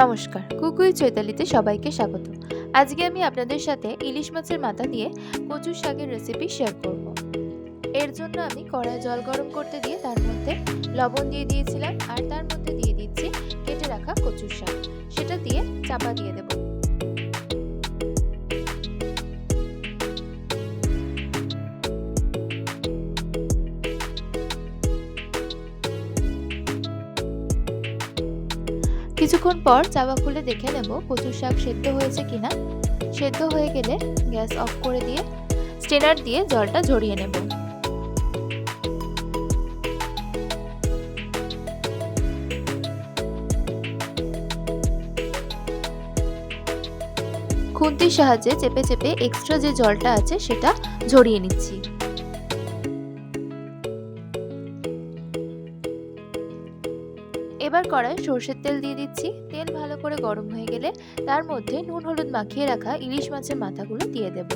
নমস্কার। কুকুই চৈতালিতে সবাইকে স্বাগত। আজকে আমি আপনাদের সাথে ইলিশ মাছের মাথা দিয়ে কচু শাকের রেসিপি শেয়ার করব। এর জন্য আমি কড়ায় জল গরম করতে দিয়ে তার মধ্যে লবণ দিয়ে দিয়েছিলাম আর তার মধ্যে দিয়ে দিচ্ছি কেটে রাখা কচুর শাক। সেটা দিয়ে চাপা দিয়ে দেব। কিছুক্ষণ পর চাপা খুলে দেখে নেব কচুর শাক সেদ্ধ হয়েছে কিনা। সেদ্ধ হয়ে গেলে গ্যাস অফ করে দিয়ে স্টেনার দিয়ে জলটা ঝরিয়ে নেব। খুন্তির সাহায্যে চেপে চেপে এক্সট্রা যে জলটা আছে সেটা ঝরিয়ে নিচ্ছি। এবার কড়াই সর্ষের তেল দিয়ে দিচ্ছি। তেল ভালো করে গরম হয়ে গেলে তার মধ্যে নুন, হলুদ মাখিয়ে রাখা ইলিশ মাছের মাথাগুলো দিয়ে দেব।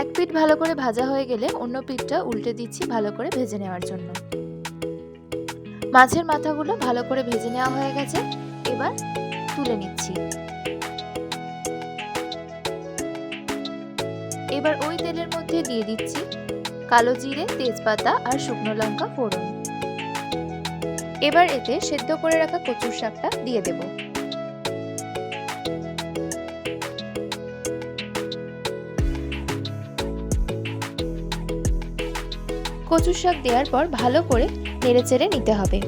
এক পিঠ ভালো করে ভাজা হয়ে গেলে অন্য পিঠটা উল্টে দিচ্ছি ভালো করে ভেজে নেওয়ার জন্য। মাছের মাথাগুলো ভালো করে ভেজে নেওয়া হয়ে গেছে। এবার তুলে নিচ্ছি। এবার ওই তেলের মধ্যে দিয়ে দিচ্ছি কালো জিরে, তেজপাতা আর শুকনো লঙ্কা ফোড়ন। এবার এতে সেদ্ধ করে রাখা কচুর শাকটা দিয়ে দেব। কচুর শাক দেওয়ার পর ভালো করে নেড়েচেড়ে নিতে হবে।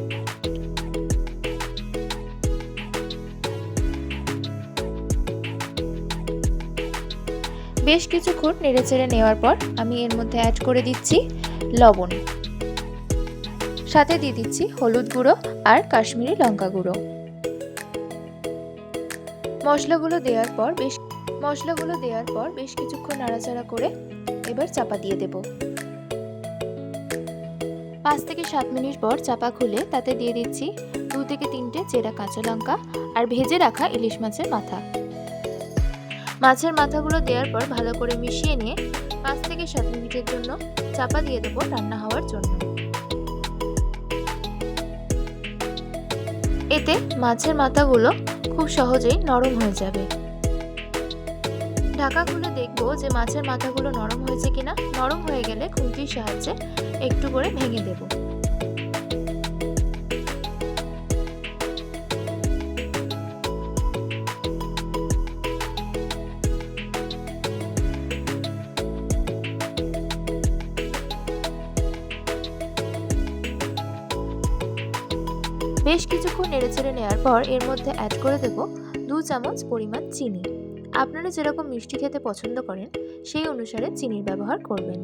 বেশ কিছুক্ষণ নেড়েচেড়ে নেওয়ার পর আমি এর মধ্যে অ্যাড করে দিচ্ছি লবণ। সাথে দিয়ে দিচ্ছি হলুদ গুঁড়ো আর কাশ্মীরি লঙ্কা গুঁড়ো। মশলাগুলো দেওয়ার পর বেশ মশলাগুলো দেওয়ার পর বেশ কিছুক্ষণ নাড়াচাড়া করে এবার চাপা দিয়ে দেব। পাঁচ থেকে সাত মিনিট পর চাপা খুলে তাতে দিয়ে দিচ্ছি দু থেকে তিনটে চেরা কাঁচা লঙ্কা আর ভেজে রাখা ইলিশ মাছের মাথা। মাছের মাথাগুলো দেওয়ার পর ভালো করে মিশিয়ে নিয়ে পাঁচ থেকে সাত মিনিটের জন্য চাপা দিয়ে দেবো রান্না হওয়ার জন্য। এতে মাছের মাথাগুলো খুব সহজেই নরম হয়ে যাবে। ঢাকা খুলে দেখব যে মাছের মাথাগুলো নরম হয়েছে কিনা। নরম হয়ে গেলে খুঁটির সাহায্যে একটু করে ভেঙে দেব। বেশ কিছুক্ষণ নেড়েচেড়ে নেওয়ার পর এর মধ্যে অ্যাড করে দেব দু চামচ পরিমাণ চিনি। আপনারা যেরকম মিষ্টি খেতে পছন্দ করেন, সেই অনুসারে চিনির ব্যবহার করবেন।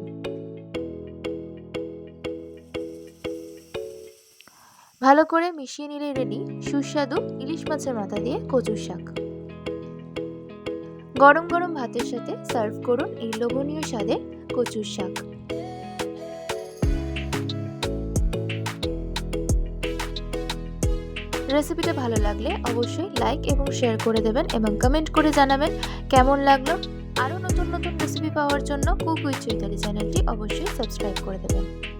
ভালো করে মিশিয়ে নিলে রেডি সুস্বাদু ইলিশ মাছের মাথা দিয়ে কচুর শাক। গরম গরম ভাতের সাথে সার্ভ করুন এই লোভনীয় স্বাদের কচুর শাক। রেসিপিটা ভালো লাগলে অবশ্যই লাইক এবং শেয়ার করে দেবেন এবং কমেন্ট করে জানাবেন কেমন লাগল। আরও নতুন নতুন রেসিপি পাওয়ার জন্য কুক উইথ চৈতালি চ্যানেলটি অবশ্যই সাবস্ক্রাইব করে দেবেন।